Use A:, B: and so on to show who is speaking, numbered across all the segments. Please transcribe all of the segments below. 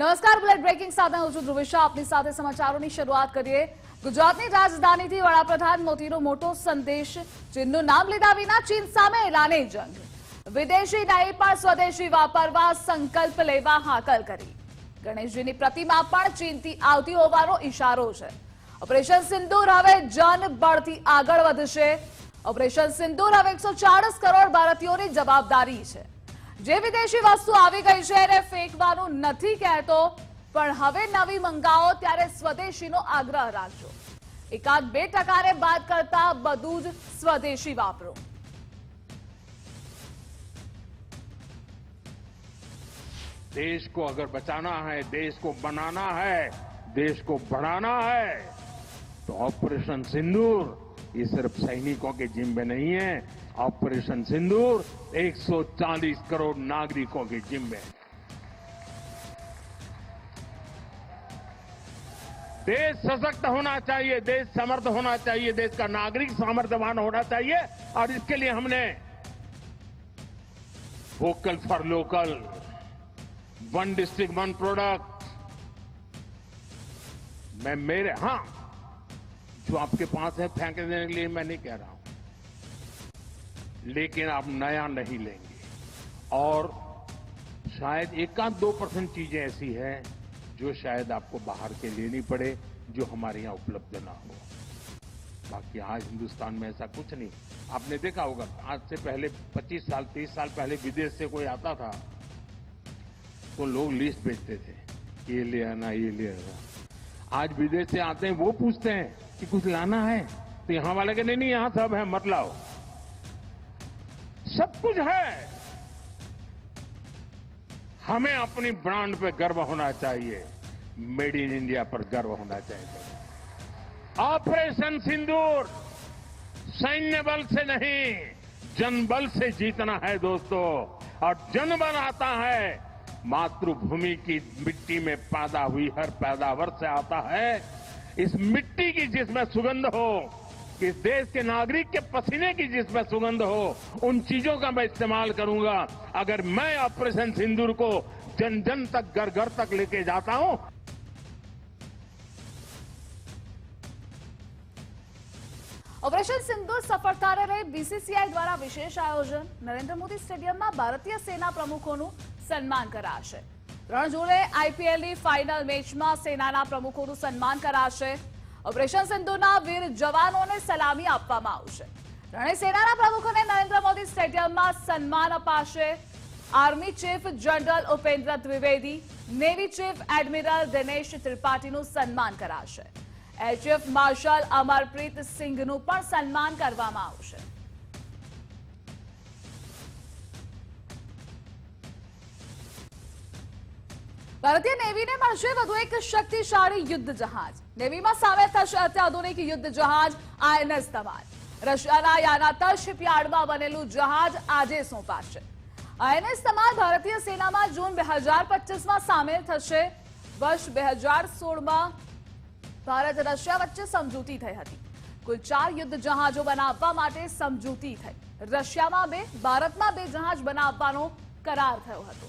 A: નમસ્કાર, bullet breaking સાથે હું છું ધ્રુવિશા. આપની સાથે સમાચારોની શરૂઆત કરીએ. ગુજરાતની રાજધાનીથી વડાપ્રધાન મોદીનો મોટો સંદેશ ચીનનું નામ લીધા વિના ચીન સામે એલાને જંગ. વિદેશી નહીં, પણ સ્વદેશી વાપરવા સંકલ્પ લેવા હાકલ કરી. ગણેશજીની પ્રતિમા પણ ચીનથી આવતી હોવાનો ઇશારો છે. ઓપરેશન સિંદૂર હવે જન બળથી આગળ વધશે. ઓપરેશન સિંદૂર હવે એકસો કરોડ ભારતીયોની જવાબદારી છે. જે વિદેશી વસ્તુ આવી ગઈ છે એને ફેંકવાનું નથી કહેતો પણ હવે નવી મંગાવો ત્યારે સ્વદેશીનો આગ્રહ રાખજો એકાદ બે ટકાને બાદ કરતા બધું જ સ્વદેશી વાપરો
B: देश को अगर बचाना है देश को बनाना है देश को बढ़ाना है तो ऑपरेशन सिंदूर ये सिर्फ सैनिकों के जिम्मे नहीं है ऑपरेशन सिंदूर 140 करोड़ नागरिकों के जिम्मे। देश सशक्त होना चाहिए, देश समर्थ होना चाहिए, देश का नागरिक सामर्थ्यवान होना चाहिए, और इसके लिए हमने vocal for local one district one product मैं मेरे, हाँ, जो आपके पास है, फेंक देने के लिए मैं नहीं कह रहा हूँ। लेकिन आप नया नहीं लेंगे। और शायद एकाध दो परसेंट चीज़ें ऐसी हैं जो शायद आपको बाहर के लेनी पड़े, जो हमारे यहाँ उपलब्ध ना हो। बाकी आज हिंदुस्तान में ऐसा कुछ नहीं। आपने देखा होगा, आज से पहले 25 साल 30 साल पहले विदेश से कोई आता था तो लोग लिस्ट भेजते थे, ये ले आना, ये ले आना। आज विदेश से आते हैं, वो पूछते हैं कि कुछ लाना है? तो यहाँ वाले के नहीं नहीं, यहाँ सब है, मत लाओ। सब कुछ है। हमें अपनी ब्रांड पे गर्व होना चाहिए। मेड इन इंडिया पर गर्व होना चाहिए। ऑपरेशन सिंदूर सैन्य बल से नहीं, जनबल से जीतना है दोस्तों। और जनबल आता है, मातृभूमि की मिट्टी में पैदा हुई हर पैदावार से आता है। इस मिट्टी की जिसमें सुगंध हो इस देश के नागरिक के पसीने की जिसमें सुगंध हो उन चीजों का मैं इस्तेमाल करूंगा अगर मैं ऑपरेशन सिंदूर को जन जन तक घर घर तक लेके जाता हूं
A: ઓપરેશન સિંદૂર સફળતાને લઈ બીસીસીઆઈ દ્વારા વિશેષ આયોજન નરેન્દ્ર મોદી સ્ટેડિયમમાં ભારતીય સેના પ્રમુખોનું સન્માન કરાશે ત્રણ જૂને આઈપીએલની ફાઇનલ મેચમાં સેનાના પ્રમુખોનું સન્માન કરાશે ઓપરેશન સિંધુના વીર જવાનોને સલામી આપવામાં આવશે. ત્રણેય સેનાના પ્રમુખોને નરેન્દ્ર મોદી સ્ટેડિયમમાં સન્માન અપાશે. Army chief general Upendra Dwivedi, navy chief admiral Dinesh ત્રિપાઠીનું સન્માન કરાશે. એરચીફ માર્શલ અમરપ્રીત સિંઘનું પણ સન્માન કરવામાં આવશે. ભારતીય નેવીને મળશે વધુ એક શક્તિશાળી યુદ્ધ જહાજ નેવીમાં સામેલ થશે અત્યાધુનિક યુદ્ધ જહાજ આઈએનએસ તમાલ રશિયાના યાનાતર શિપયાર્ડમાં બનેલું જહાજ આજે સોંપાશે. આઈએનએસ તમાલ ભારતીય સેનામાં જૂન બે હજાર પચીસમાં સામેલ થશે. વર્ષ બે હજાર સોળમાં ભારત રશિયા વચ્ચે સમજૂતી થઈ હતી. કુલ ચાર યુદ્ધ જહાજો બનાવવા માટે સમજૂતી થઈ. રશિયામાં બે, ભારતમાં બે જહાજ બનાવવાનો કરાર થયો હતો.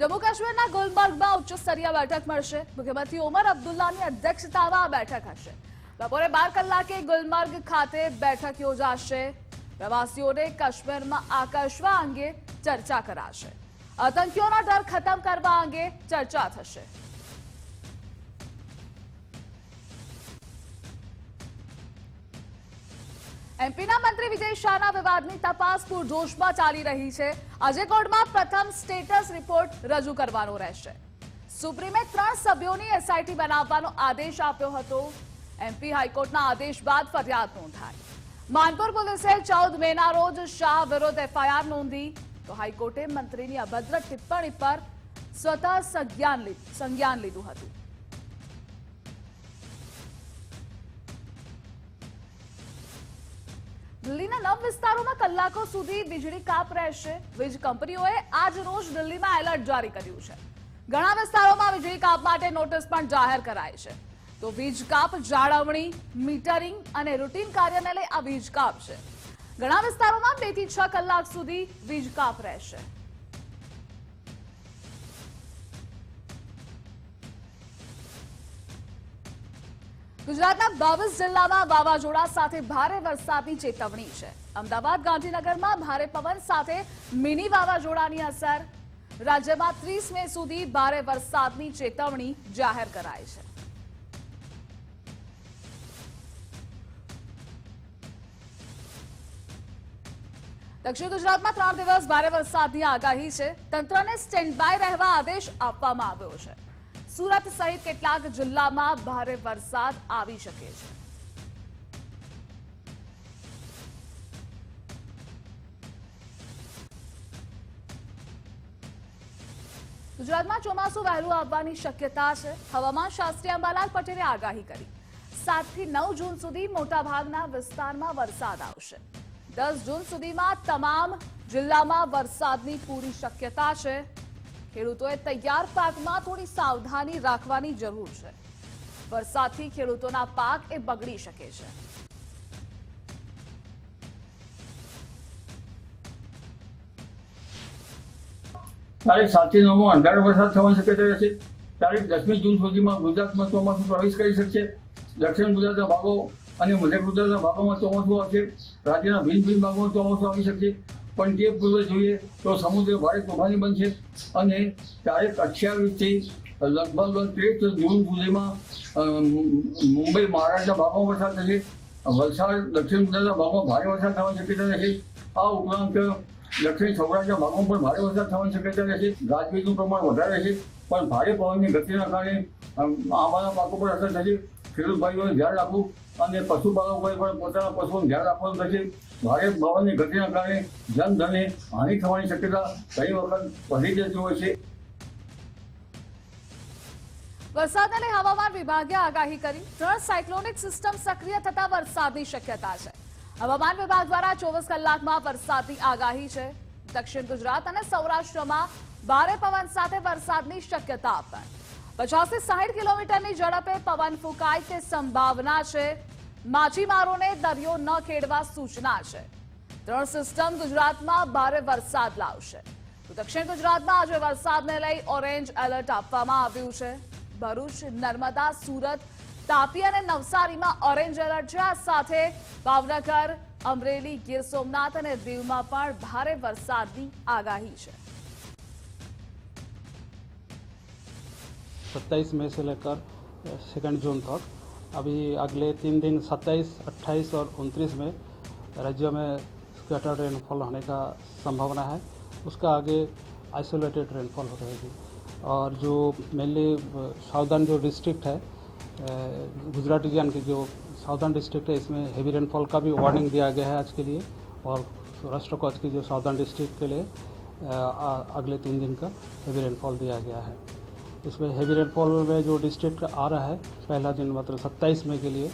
A: જમ્મુ કાશ્મીરના ગુલમર્ગમાં ઉચ્ચ સ્તરીય બેઠક મળશે. મુખ્યમંત્રી ઓમર અબ્દુલ્લાની અધ્યક્ષતામાં આ બેઠક હશે. બપોરે બાર કલાકે ગુલમર્ગ ખાતે બેઠક યોજાશે. પ્રવાસીઓને કાશ્મીરમાં આકર્ષવા અંગે ચર્ચા કરાશે. આતંકીઓના ડર ખતમ કરવા અંગે ચર્ચા થશે. એમપીના મંત્રી વિજય શાહના વિવાદની તપાસ પૂરજોશમાં ચાલી રહી છે. આજે કોર્ટમાં પ્રથમ સ્ટેટસ રિપોર્ટ રજૂ કરવાનો રહેશે. સુપ્રીમે ત્રણ સભ્યોની એસઆઈટી બનાવવાનો આદેશ આપ્યો હતો. એમપી હાઈકોર્ટના આદેશ બાદ ફરિયાદ નોંધાઈ. માનપુર પોલીસે ચૌદ મેના રોજ શાહ વિરુદ્ધ એફઆઈઆર નોંધી. તો હાઈકોર્ટે મંત્રીની અભદ્ર ટિપ્પણી પર સ્વતઃ સંજ્ઞાન લીધું હતું. દિલ્હીના નવ વિસ્તારોમાં કલાકો સુધી વીજળી કાપ રહેશે. વીજ કંપનીઓએ આજ રોજ દિલ્હીમાં એલર્ટ જારી કર્યું છે. ઘણા વિસ્તારોમાં વીજળી કાપ માટે નોટિસ પણ જાહેર કરાઈ છે. તો વીજ કાપ જાળવણી, મીટરિંગ અને રૂટીન કાર્યને લઈ આ વીજ કાપ છે. ઘણા વિસ્તારોમાં બેથી છ કલાક સુધી વીજ કાપ રહેશે. ગુજરાતના બાવીસ જિલ્લામાં વાવાઝોડા સાથે ભારે વરસાદની ચેતવણી છે. અમદાવાદ, ગાંધીનગરમાં ભારે પવન સાથે મિની વાવાઝોડાની અસર. રાજ્યમાં ત્રીસ મે સુધી ભારે વરસાદની ચેતવણી જાહેર કરાઈ છે. દક્ષિણ ગુજરાતમાં ત્રણ દિવસ ભારે વરસાદની આગાહી છે. તંત્રને સ્ટેન્ડ બાય રહેવા આદેશ આપવામાં આવ્યો છે. સુરત સહિત કેટલાક જિલ્લામાં ભારે વરસાદ આવી શકે છે. ગુજરાતમાં ચોમાસું વહેલું આવવાની શક્યતા છે. હવામાન શાસ્ત્રી અંબાલાલ પટેલે આગાહી કરી. સાતથી નવ જૂન સુધી મોટાભાગના વિસ્તારમાં વરસાદ આવશે. દસ જૂન સુધીમાં તમામ જિલ્લામાં વરસાદની પૂરી શક્યતા છે. ખેડૂતોએ તૈયાર પાકમાં થોડી સાવધાની રાખવાની જરૂર છે. વરસાદથી ખેડૂતોના પાક એ બગડી શકે છે.
C: તારીખ સાતથી નવમાં અંધારો વરસાદ થવાની શક્યતા રહેશે. તારીખ દસમી જૂન સુધીમાં ગુજરાતમાં ચોમાસું પ્રવેશ કરી શકશે. દક્ષિણ ગુજરાતના ભાગો અને મધ્ય ગુજરાતના ભાગોમાં ચોમાસું આવશે. રાજ્યના ભિન્ન ભિન્ન ભાગોમાં ચોમાસું આવી શકશે. પણ તે પૂર્વે જોઈએ તો સમુદ્ર ભારે તોફાની બનશે. અને તારીખ અઠ્યાવીસથી લગભગ ત્રીસ જૂન સુધીમાં મુંબઈ મહારાષ્ટ્રના ભાગમાં વરસાદ થશે. વલસાડ, દક્ષિણ ગુજરાતના ભાગોમાં ભારે વરસાદ થવાની શક્યતા રહેશે. આ ઉપરાંત દક્ષિણ સૌરાષ્ટ્રના ભાગમાં પણ ભારે વરસાદ થવાની શક્યતા રહેશે. ગાજવીજનું પ્રમાણ વધારે રહેશે. પણ ભારે પવનની ગતિના કારણે આંબાના પાકો પર અસર થશે. ખેડૂત ધ્યાન રાખવું અને પશુપાલકોએ પણ પોતાના પશુઓને ધ્યાન રાખવાનું થશે. ભારે પવનની ગતિના કારણે જનધને હાનિ થવાની શક્યતા ઘણી વખત વધી જતી હોય છે.
A: વરસાદ અને હવામાન વિભાગે આગાહી કરી, ત્રણ સાયક્લોનિક સિસ્ટમ સક્રિય થતા વરસાદની શક્યતા છે. હવામાન વિભાગ દ્વારા ચોવીસ કલાકમાં વરસાદની આગાહી છે. દક્ષિણ ગુજરાત અને સૌરાષ્ટ્રમાં ભારે પવન સાથે વરસાદની શક્યતા પણ પચાસથી સાહીઠ કિલોમીટરની ઝડપે પવન ફૂંકાય તે સંભાવના છે. માછીમારોને દરિયો ન ખેડવા સૂચના છે. ત્રણ સિસ્ટમ ગુજરાતમાં ભારે વરસાદ લાવશે. તો દક્ષિણ ગુજરાતમાં આજે વરસાદને લઈ ઓરેન્જ એલર્ટ આપવામાં આવ્યું છે. ભરૂચ, નર્મદા, સુરત, તાપી અને નવસારીમાં ઓરેન્જ એલર્ટ છે. આ સાથે ભાવનગર, અમરેલી, ગીર સોમનાથ અને દીવમાં પણ ભારે વરસાદની આગાહી છે.
D: सत्ताईस मई से लेकर सेकेंड जून तक। अभी अगले तीन दिन, सत्ताईस, अट्ठाईस और उनतीस में राज्य में स्कैटर रेनफॉल होने का संभावना है। उसका आगे आइसोलेटेड रेनफॉल हो रहेगी और जो मेनली साउदर्न जो डिस्ट्रिक्ट है गुजरात रीजन की जो साउदर्न डिस्ट्रिक्ट है, इसमें हेवी रेनफॉल का भी वार्निंग दिया गया है आज के लिए। और सौराष्ट्र कच्छ की जो साउदर्न डिस्ट्रिक्ट के लिए अगले तीन दिन का हेवी रेनफॉल दिया गया है। इसमें हैवी रेनफॉल में जो डिस्ट्रिक्ट आ रहा है, पहला दिन मतलब सत्ताईस मई के लिए,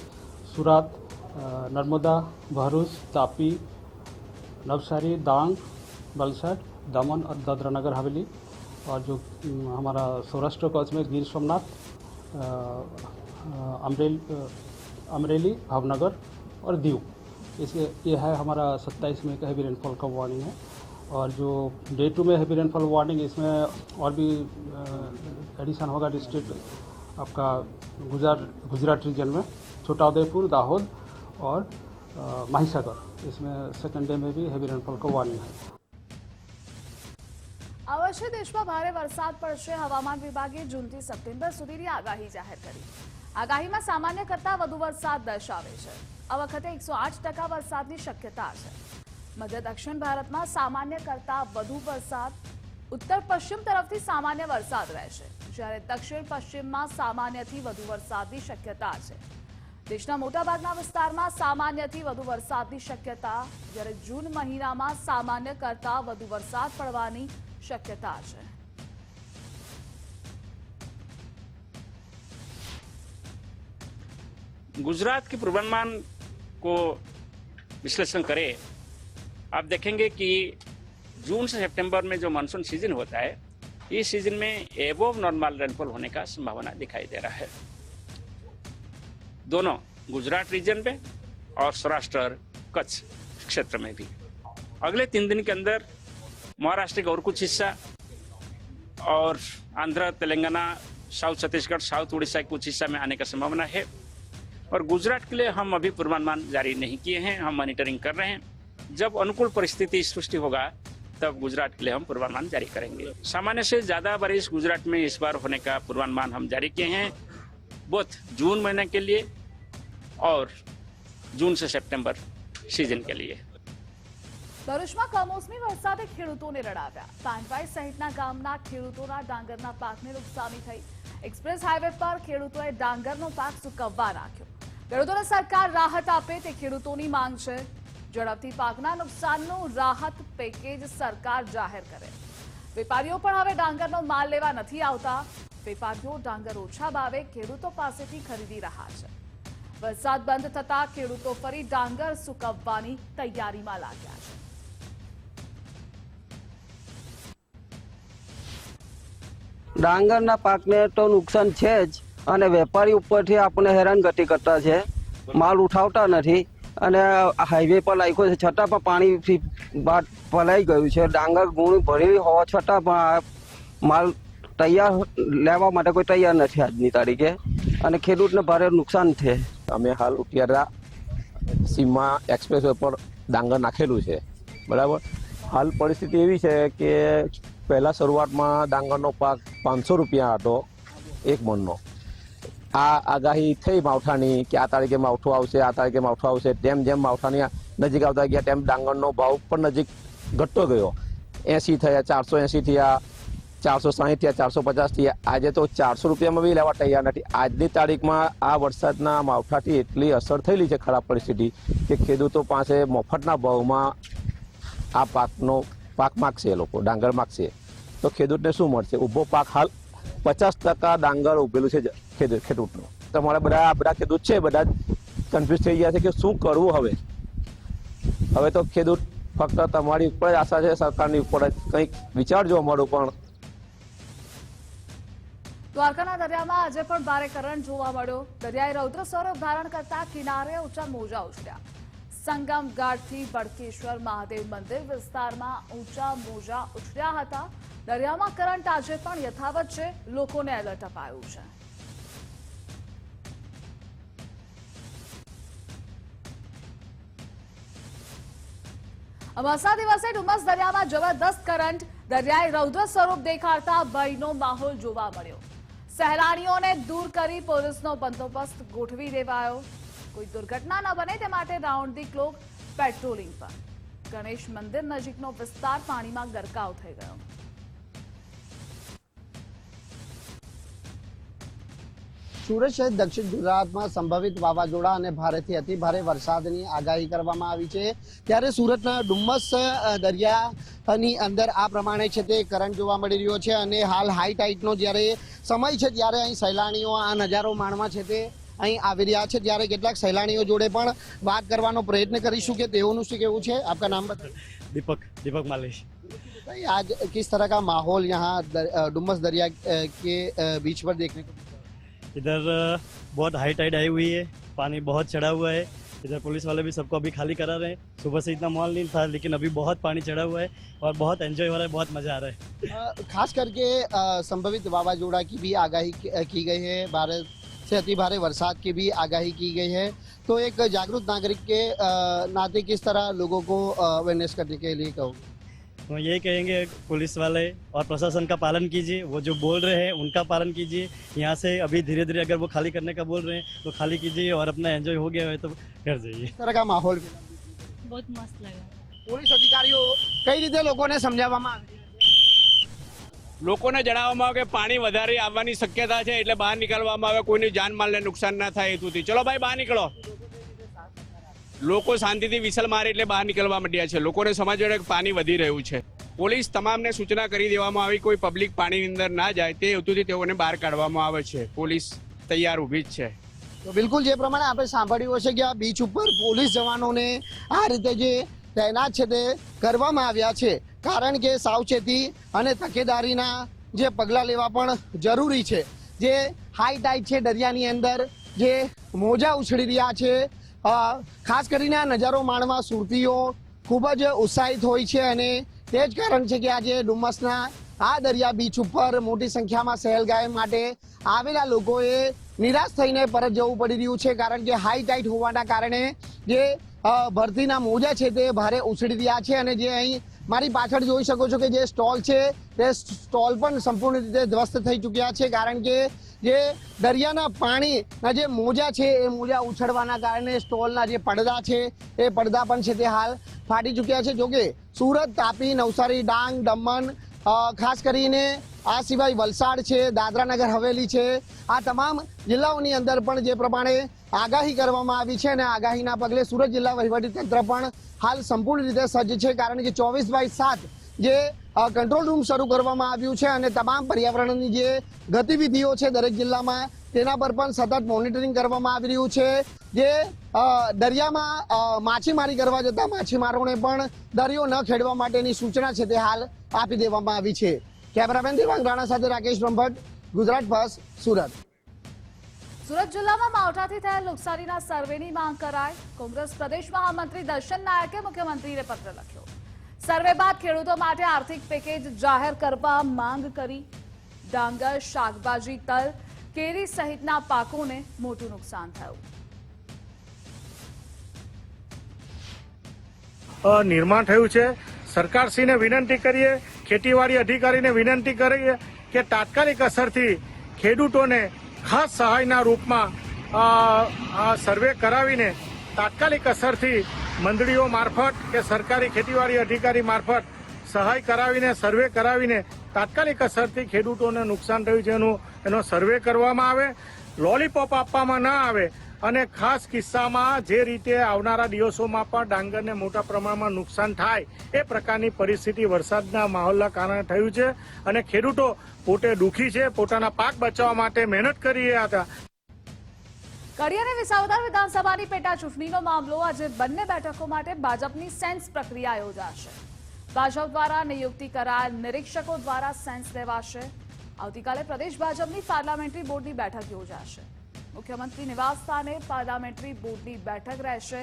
D: सूरत नर्मदा भरूच तापी, नवसारी, दांग वलसाड दमन और दादरा नगर हवेली और जो हमारा सौराष्ट्र कच्छ में गिर सोमनाथ अमरेल अमरेली, भावनगर और दीव। इसे ये है हमारा 27 मई का हैवी रेनफॉल का वार्निंग है। और जो डे टू में हैवी रेनफॉल वार्निंग इसमें और भी एडिशन होगा डिस्ट्रिक्ट आपका गुजरात गुजरात रीजन में छोटाउदेपुर दाहोद और अ, महिसागर इसमें सेकेंड डे में भी हैवी रेनफॉल का वार्निंग है
A: આ વર્ષે દેશમાં ભારે વરસાદ પડશે હવામાન વિભાગે જૂનથી સપ્ટેમ્બર સુધીની આગાહી જાહેર કરી આગાહીમાં સામાન્ય કરતા વધુ વરસાદ દર્શાવે છે આ વખતે એકસો આઠ ટકા વરસાદની શક્યતા છે મધ્ય દક્ષિણ ભારતમાં સામાન્ય કરતા વધુ વરસાદ ઉત્તર પશ્ચિમ તરફથી સામાન્ય વરસાદ રહેશે જ્યારે દક્ષિણ પશ્ચિમમાં સામાન્યથી વધુ વરસાદની શક્યતા છે દેશના મોટાભાગના વિસ્તારમાં સામાન્યથી વધુ વરસાદની શક્યતા જ્યારે જૂન મહિનામાં સામાન્ય કરતા વધુ વરસાદ પડવાની શક્યતા છે
E: गुजरात के पूर्वानुमान को विश्लेषण करें आप देखेंगे कि जून से सितंबर में जो मानसून सीज़न होता है, इस सीज़न में एबोव नॉर्मल रेनफॉल होने का संभावना दिखाई दे रहा है। दोनों गुजरात रीजन में और सौराष्ट्र कच्छ क्षेत्र में भी। अगले तीन दिन के अंदर महाराष्ट्र का और कुछ हिस्सा और आंध्र, तेलंगाना, साउथ छत्तीसगढ़, साउथ उड़ीसा के कुछ हिस्सा में आने का संभावना है। और गुजरात के लिए हम अभी पूर्वानुमान जारी नहीं किए हैं, हम मॉनिटरिंग कर रहे हैं। जब अनुकूल परिस्थिति सृष्टि होगा तब गुजरात के लिए हम पूर्वानुमान जारी करेंगे सामान्य से ज्यादा बारिश गुजरात में इस बार होने का पूर्वानुमान हम जारी किए हैं बोथ जून महीने के लिए और जून से सितंबर सीजन के लिए
A: ભરૂચમાં કમોસમી વરસાદે ખેડૂતોને રડાવ્યા તાંડવાઈ સહિતના ગામના ખેડૂતોના ડાંગરના પાકને નુકસાની થઈ એક્સપ્રેસ હાઈવે પર ખેડૂતોએ ડાંગરનો પાક સુકવવા નાખ્યો ખેડૂતોને સરકાર રાહત આપે તે ખેડૂતોની માંગ છે ઝડપથી પાકના નુકસાનનું રાહત પેકેજ સરકાર જાહેર કરે. વેપારીઓ પણ હવે ડાંગરનો માલ લેવા નથી આવતા. વેપારીઓ ડાંગર ઓછા ભાવે ખેડૂતો પાસેથી ખરીદી રહ્યા છે. વરસાદ બંધ થતા ખેડૂતો ફરી ડાંગર સુકવવાની તૈયારીમાં લાગ્યા છે.
F: ડાંગરના પાકને તો નુકસાન છે જ અને વેપારી ઉપરથી આપણને હેરાનગતિ કરતા છે. માલ ઉઠાવતા નથી. અને હાઈવે પર લાગ્યો છે. છતાં પણ પાણી બહાર પલાઈ ગયું છે. ડાંગર, ગુણ ભરેલી હોવા છતાં પણ માલ તૈયાર લેવા માટે કોઈ તૈયાર નથી આજની તારીખે. અને ખેડૂતને ભારે નુકસાન છે.
G: અમે હાલ ઉટિયારા સીમા એક્સપ્રેસ પર ડાંગર નાખેલું છે. બરાબર? હાલ પરિસ્થિતિ એવી છે કે પહેલાં શરૂઆતમાં ડાંગરનો પાક પાંચસો રૂપિયા હતો એક મણનો. આ આગાહી થઈ માવઠાની કે આ તારીખે માવઠું આવશે, આ તારીખે માવઠું આવશે તેમ જેમ માવઠાની નજીક આવતા ગયા તેમ ડાંગરનો ભાવ પણ નજીક ઘટતો ગયો. એંસી થયા, ચારસો એંસી થયા, ચારસો સાહીઠ થયા, ચારસો પચાસ થયા. આજે તો ચારસો રૂપિયામાં બી લેવા તૈયાર નથી. આજની તારીખમાં આ વરસાદના માવઠાથી એટલી અસર થયેલી છે ખરાબ પરિસ્થિતિ કે ખેડૂતો પાસે મફતના ભાવમાં આ પાકનો, પાક માગશે એ લોકો, ડાંગર માગશે. તો ખેડૂતને શું મળશે? ઊભો પાક હાલ પચાસ ટકા ડાંગર ઉભેલું છે ખેડૂતનું. તમારે બધા બધા ખેડૂત છે, બધા કન્ફ્યુઝ થઈ ગયા છે કે શું કરવું હવે? હવે તો ખેડૂત ફક્ત તમારી ઉપર જ આશા છે, સરકારની ઉપર જ. કંઈક વિચારજો અમારું પણ.
A: દ્વારકાના દરિયામાં આજે પણ ભારે કરંટ જોવા મળ્યો. દરિયાએ રૌદ્ર સ્વરૂપ ધારણ કરતા કિનારે ઊંચા મોજા ઉછળ્યા. સંગમ ઘાટથી બળકેશ્વર મહાદેવ મંદિર વિસ્તારમાં ઊંચા મોજા ઉછળ્યા હતા. દરિયામાં કરંટ આજે પણ યથાવત છે. લોકોને એલર્ટ અપાયું છે. અમાસા દિવસે ડુમસ દરિયામાં જબરદસ્ત કરંટ દરિયાએ રૌદ્ર સ્વરૂપ દેખાડતા ભયનો માહોલ જોવા મળ્યો. સહેલાણીઓને દૂર કરી પોલીસનો બંદોબસ્ત ગોઠવી દેવાયો. કોઈ દુર્ઘટના ન બને તે માટે રાઉન્ડ ધી ક્લોક પેટ્રોલિંગ પર. ગણેશ મંદિર નજીકનો વિસ્તાર પાણીમાં ગરકાવ થઈ ગયો.
H: સુરત સહિત દક્ષિણ ગુજરાતમાં સંભવિત વાવાઝોડા અને ભારેથી અતિ ભારે વરસાદની આગાહી કરવામાં આવી છે. ત્યારે સુરતના ડુમ્મસ દરિયાની અંદર આ પ્રમાણે છે તે કરંટ જોવા મળી રહ્યો છે અને હાલ હાઈ ટાઈટનો જ્યારે સમય છે ત્યારે અહીં સહેલાણીઓ આ નજારો માણવા છે તે અહીં આવી રહ્યા છે. જ્યારે કેટલાક સહેલાણીઓ જોડે પણ વાત કરવાનો પ્રયત્ન કરીશું કે તેઓનું શું કેવું છે? આપકા નામ
I: બતાવો. દીપક દીપક
H: માલેશ. આજ કિસ तरह का માહોલ यहाँ ડુમ્મસ દરિયા કે બીચ પર देखने को
I: इधर बहुत हाई टाइड आई हुई है, पानी बहुत चढ़ा हुआ है, इधर पुलिस वाले भी सबको अभी खाली करा रहे हैं। सुबह से इतना माहौल नहीं था, लेकिन अभी बहुत पानी चढ़ा हुआ है और बहुत एंजॉय हो रहा है, बहुत मज़ा आ रहा है।
H: खास करके संभवित वावाजोड़ा की भी आगाही की गई है। भारत से अति भारे बरसात की भी आगाही की गई है। तो एक जागरूक नागरिक के नाते किस तरह लोगों को अवेयरनेस करने के लिए कहोगे
I: तो यही कहेंगे पुलिस वाले और प्रशासन का पालन कीजिए वो जो बोल रहे हैं उनका पालन कीजिए यहाँ से अभी धीरे धीरे अगर वो खाली करने का बोल रहे हैं तो खाली कीजिए और अपना एंजॉय हो गया है तो घर जाइए
H: किस तरह का माहौल
J: बहुत मस्त लगा
H: પોલીસ અધિકારીઓ કઈ રીતે લોકોને સમજાવવામાં આવી
K: લોકોને જણાવવામાં આવે કે પાણી વધારે આવવાની શક્યતા છે એટલે બહાર નીકળવામાં આવે કોઈની જાનમાલને નુકસાન ના થાય હેતુથી ચલો ભાઈ બહાર નીકળો લોકો શાંતિથી વિસલ મારે એટલે બહાર નીકળવા માંડ્યા છે. લોકોને સમજવા કે પાણી વધી રહ્યું છે. પોલીસ તમામને સૂચના કરી દેવામાં આવી, કોઈ પબ્લિક પાણીની અંદર ના જાય તે હેતુથી તેઓને બહાર કાઢવામાં આવે છે. પોલીસ તૈયાર ઊભી જ છે.
H: તો બિલકુલ જે પ્રમાણે આપણે સાંભળ્યું હશે કે આ બીચ ઉપર પોલીસ જવાનોને આ રીતે જે તૈનાત છે તે કરવામાં આવ્યા છે. કારણ કે સાવચેતી અને તકેદારીના જે પગલાં લેવા પણ જરૂરી છે. જે હાઈ ટાઈડ છે દરિયાની અંદર, જે મોજા ઉછળી રહ્યા છે ખાસ કરીને આ નજારો માણવા સુરતીઓ ખૂબ જ ઉત્સાહિત હોય છે અને તે જ કારણ છે કે આજે ડુમસના આ દરિયા બીચ ઉપર મોટી સંખ્યામાં સહેલગાય માટે આવેલા લોકોએ નિરાશ થઈને પરત જવું પડી રહ્યું છે કારણ કે હાઈ ટાઈટ હોવાના કારણે જે ભરતીના મોજા છે તે ભારે ઉછળી રહ્યા છે અને જે અહીં મારી પાછળ જોઈ શકો છો કે જે સ્ટોલ છે તે સ્ટોલ પણ સંપૂર્ણ રીતે ધ્વસ્ત થઈ ચૂક્યા છે કારણ કે જે દરિયાના પાણીના જે મોજા છે, એ મોજા ઉછળવાના કારણે સ્ટોલના જે પડદા છે, એ પડદા પણ છે તે હાલ ફાટી ચૂક્યા છે. જોકે સુરત, તાપી, નવસારી, ડાંગ, દમણ ખાસ કરીને આ સિવાય વલસાડ છે, દાદરાનગર, હવેલી છે, આ તમામ જિલ્લાઓની અંદર પણ જે પ્રમાણે આગાહી કરવામાં આવી છે અને આગાહીના પગલે સુરત જિલ્લા વહીવટીતંત્ર પણ હાલ સંપૂર્ણ રીતે સજ્જ છે. કારણ કે ચોવીસ બાય સાત જે કંટ્રોલ રૂમ શરૂ કરવામાં આવ્યું છે અને તમામ પર્યાવરણની જે ગતિવિધિઓ છે દરેક જિલ્લામાં, તેના પર પણ સતત મોનિટરિંગ કરવામાં આવી રહ્યું છે. જે દરિયામાં માછીમારી કરવા જતા માછીમારોને પણ દરિયો ન ખેડવા માટેની સૂચના છે તે હાલ આપી દેવામાં આવી છે. કેમેરામેન દેવાંગ રાણા સાથે રાકેશ બ્રહ્મભટ્ટ, ગુજરાત બસ, સુરત.
A: સુરત જિલ્લામાં માવઠાથી થયેલ નુકસાનીના સર્વેની માંગ કરાય કોંગ્રેસ પ્રદેશ મહામંત્રી દર્શન નાયકે મુખ્યમંત્રીને પત્ર લખ્યો. સર્વે બાદ ખેડૂતો માટે આર્થિક પેકેજ જાહેર કરવા માંગ કરી. ડાંગર, શાકભાજી, તલ, કેરી સહિતના પાકોને મોટું નુકસાન થયું.
L: નિર્માણ થયું છે. સરકારશ્રીને વિનંતી કરીએ, ખેતીવાડી અધિકારીને વિનંતી કરીએ કે તાત્કાલિક અસરથી ખેડૂતોને ખાસ સહાયના રૂપમાં સર્વે કરાવીને તાત્કાલિક અસરથી મંડળીઓ મારફત કે સરકારી ખેતીવાડી અધિકારી મારફત સહાય કરાવીને, સર્વે કરાવીને તાત્કાલિક અસરથી ખેડૂતોને નુકસાન થયું છે એનું, એનો સર્વે કરવામાં આવે, લોલીપોપ આપવામાં ના આવે અને ખાસ કિસ્સામાં જે રીતે આવનારા દિવસોમાં પણ ડાંગરને મોટા પ્રમાણમાં નુકસાન થાય એ પ્રકારની પરિસ્થિતિ વરસાદના માહોલના કારણે થયું છે અને ખેડૂતો પોતે દુઃખી છે, પોતાના પાક બચાવવા માટે મહેનત કરી રહ્યા હતા.
A: કડી અને વિસાવદર વિધાનસભાની પેટા ચૂંટણીનો મામલો. આજે બંને બેઠકો માટે ભાજપની સેન્સ પ્રક્રિયા યોજાશે. ભાજપ દ્વારા નિયુક્તિ કરાયેલ નિરીક્ષકો દ્વારા સેન્સ લેવાશે. આવતીકાલે પ્રદેશ ભાજપની પાર્લામેન્ટરી બોર્ડની બેઠક યોજાશે. મુખ્યમંત્રી નિવાસ સ્થાને પાર્લામેન્ટરી બોર્ડની બેઠક રહેશે.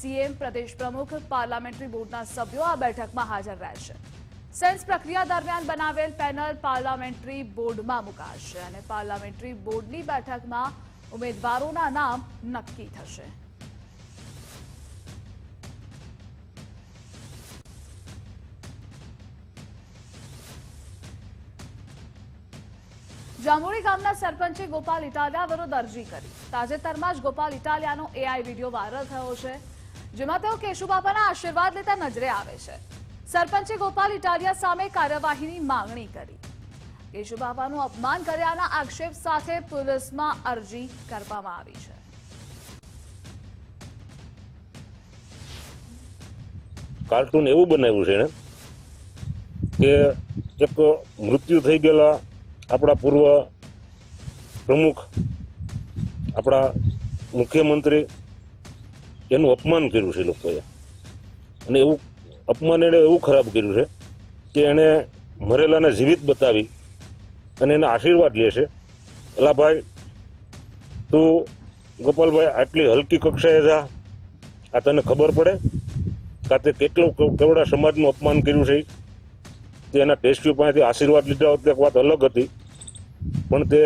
A: સીએમ પ્રદેશ પ્રમુખ પાર્લામેન્ટરી બોર્ડના સભ્યો આ બેઠકમાં હાજર રહેશે. સેન્સ પ્રક્રિયા દરમિયાન બનાવેલ પેનલ પાર્લામેન્ટરી બોર્ડમાં મુકાશે અને પાર્લામેન્ટરી બોર્ડની બેઠકમાં ઉમેદવારોના નામ નક્કી થશે. જાંબુડી ગામના સરપંચે ગોપાલ ઇટાલિયા વિરુદ્ધ અરજી કરી. તાજેતરમાં જ ગોપાલ ઇટાલિયાનો એઆઈ વીડિયો વાયરલ થયો છે, જેમાં તેઓ કેશુબાપાના આશીર્વાદ લેતા નજરે આવે છે. સરપંચે ગોપાલ ઇટાલિયા સામે કાર્યવાહીની માંગણી કરી. કેશુબાપાનું અપમાન કર્યાના આક્ષેપ સાથે પોલીસમાં અરજી કરવામાં આવી છે.
M: કાર્ટૂન એવું બનાવ્યું છે એને કે એક મૃત્યુ થઈ ગયેલા આપણા પૂર્વ પ્રમુખ, આપણા મુખ્યમંત્રી, એનું અપમાન કર્યું છે લોકોએ. અને એવું અપમાન એણે એવું ખરાબ કર્યું છે કે એણે મરેલાને જીવિત બતાવી અને એના આશીર્વાદ લે છે. એલા ભાઈ, તું ગોપાલભાઈ આટલી હલકી કક્ષાએ જા. આ તને ખબર પડે કાં તે કેટલું કેવડા સમાજનું અપમાન કર્યું છે તે એના ટેસ્ટી પાસેથી આશીર્વાદ લીધા હોત એક વાત અલગ હતી. પણ તે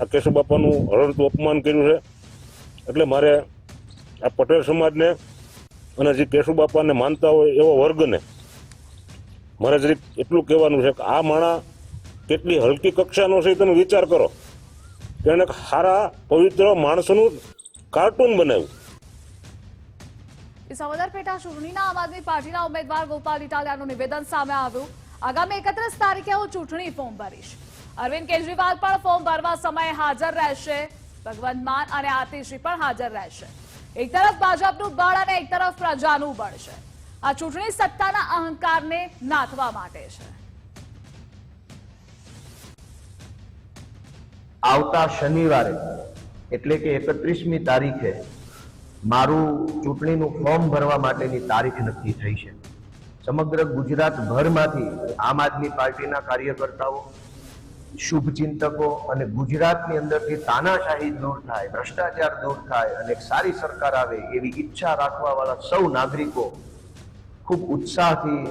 M: આ કેશુબાપાનું હરડતું અપમાન કર્યું છે. એટલે મારે આ પટેલ સમાજને અને જે કેશુબાપાને માનતા હોય એવા વર્ગને મારે જરીક એટલું કહેવાનું છે કે આ માણા કેટલી હલકી કક્ષાનો છે તમે વિચાર કરો. તેણે સારા પવિત્ર માણસનું કાર્ટૂન બનાવ્યું.
A: વિસાવદર પેટા ચૂંટણીના આમ આદમી પાર્ટીના ઉમેદવાર ગોપાલ ઇટાલિયાનું નિવેદન સામે આવ્યું. આગામી એકત્રીસ તારીખે હું ચૂંટણી ફોર્મ ભરીશ. અરવિંદ કેજરીવાલ પણ ફોર્મ ભરવા સમયે હાજર રહેશે. ભગવંત માન અને આતિશી પણ હાજર રહેશે. એક તરફ ભાજપનું બળ અને એક તરફ પ્રજાનું બળ છે. આ ચૂંટણી સત્તાના અહંકારને નાથવા માટે છે.
N: આવતા શનિવારે, એટલે કે એકત્રીસમી તારીખે, મારું ચૂંટણીનું ફોર્મ ભરવા માટેની તારીખ નક્કી થઈ છે. સમગ્ર ગુજરાતભરમાંથી આમ આદમી પાર્ટીના કાર્યકર્તાઓ, શુભચિંતકો અને ગુજરાતની અંદરથી તાનાશાહી દૂર થાય, ભ્રષ્ટાચાર દૂર થાય અને સારી સરકાર આવે એવી ઈચ્છા રાખવાવાળા સૌ નાગરિકો ખૂબ ઉત્સાહથી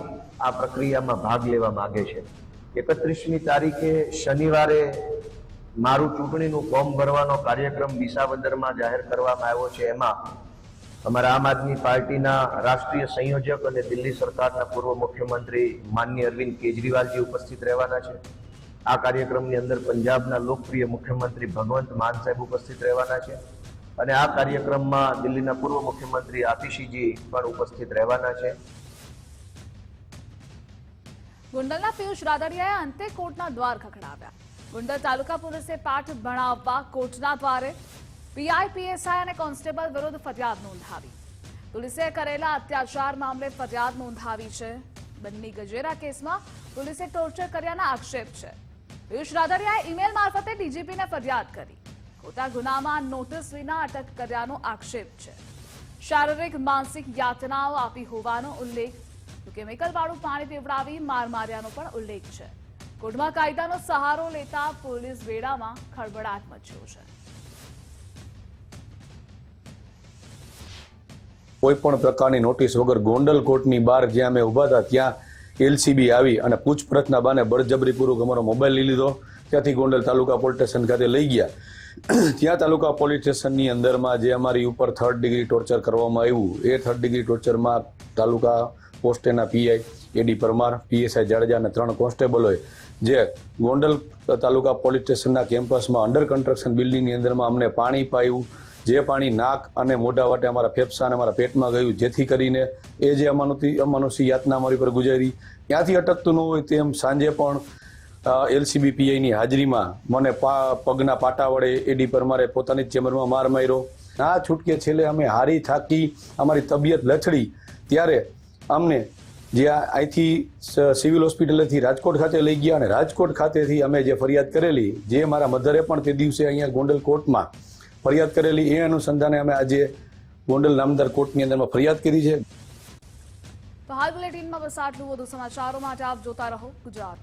N: આ પ્રક્રિયામાં ભાગ લેવા માગે છે. એકત્રીસમી તારીખે શનિવારે મારું ચૂંટણીનું ફોર્મ ભરવાનો કાર્યક્રમ વિસાવદરમાં જાહેર કરવામાં આવ્યો છે. એમાં અમારા આમ આદમી પાર્ટીના રાષ્ટ્રીય સંયોજક અને દિલ્હી સરકારના પૂર્વ મુખ્યમંત્રી માનનીય અરવિંદ કેજરીવાલજી ઉપસ્થિત રહેવાના છે. આ કાર્યક્રમની અંદર પંજાબના લોકપ્રિય મુખ્યમંત્રી ભગવંત માન સાહેબ ઉપસ્થિત રહેવાના છે અને આ કાર્યક્રમમાં દિલ્હીના પૂર્વ મુખ્યમંત્રી આતિશીજી પણ ઉપસ્થિત રહેવાના છે.
A: ગોંડલના પિયુષ રાદડિયાએ અંતે કોર્ટના દ્વાર ખખડાવ્યા. ગુંડલ તાલુકા પોલીસે પાઠ ભણાવવા કોર્ટના દ્વારે પીઆઈ પીએસઆઈ અને કોન્સ્ટેબલ વિરુદ્ધ ફરિયાદ નોંધાવી. પોલીસે કરેલા અત્યાચાર મામલે ફરિયાદ નોંધાવી છે. બંને ગજેરા કેસમાં પોલીસે ટોર્ચર કર્યાના આક્ષેપ છે. પિયુષ રાદડિયાએ ઈમેલ મારફતે ડીજીપીને ફરિયાદ કરી. ખોટા ગુનામાં નોટિસ વિના અટક કર્યાનો આક્ષેપ છે. શારીરિક, માનસિક યાતનાઓ આપી હોવાનો ઉલ્લેખ કેમિકલવાળું પાણી પીવડાવી માર માર્યાનો પણ ઉલ્લેખ છે. કોર્ટમાં કાયદાનો સહારો લેતા પોલીસ વેડામાં ખળબળાટ મચ્યો છે.
O: કોઈ પણ પ્રકારની નોટિસ વગર ગોંડલ કોર્ટની બહાર જ્યાં અમે ઊભા હતા, ત્યાં એલસીબી આવી અને પૂછપરછના બાને બળજબરીપૂર્વક અમારો મોબાઈલ લઈ લીધો. ત્યાંથી ગોંડલ તાલુકા પોલીસ સ્ટેશન ખાતે લઈ ગયા. ત્યાં તાલુકા પોલીસ સ્ટેશનની અંદરમાં જે અમારી ઉપર થર્ડ ડિગ્રી ટોર્ચર કરવામાં આવ્યું, એ થર્ડ ડિગ્રી ટોર્ચરમાં taluka પોસ્ટેના PI A D Parmar, PSI Jadeja અને ત્રણ કોન્સ્ટેબલોએ જે ગોંડલ તાલુકા પોલીસ સ્ટેશનના કેમ્પસમાં અંડર કન્સ્ટ્રક્શન બિલ્ડિંગની અંદરમાં અમને પાણી પાયું. જે પાણી નાક અને મોઢા વાટે અમારા ફેફસા અને અમારા પેટમાં ગયું, જેથી કરીને એ જે અમાનુતી અમાનુષી યાતના અમારી પર ગુજારી. ત્યાંથી અટકતું ન હોય તેમ સાંજે પણ એલસીબી પીઆઈની હાજરીમાં મને પા, પગના પાટા વડે એડી પરમારે પોતાની ચેમ્બરમાં માર માર્યો. આ છૂટકે છેલ્લે અમે હારી થાકી, અમારી તબિયત લથડી. ત્યારે અમને જે આ અહીંથી સિવિલ હોસ્પિટલેથી રાજકોટ ખાતે લઈ ગયા અને રાજકોટ ખાતેથી અમે જે ફરિયાદ કરેલી, જે મારા મધરે પણ તે દિવસે અહીંયા ગોંડલ કોર્ટમાં ફરિયાદ કરેલી, એ અનુસંધાને અમે આજે ગોંડલ નામદાર કોર્ટની અંદરમાં ફરિયાદ કરી છે.
A: તો હાલ બુલેટિનમાં બસ આટલું વધુ સમાચારો માટે આપ જોતા રહો ગુજરાત.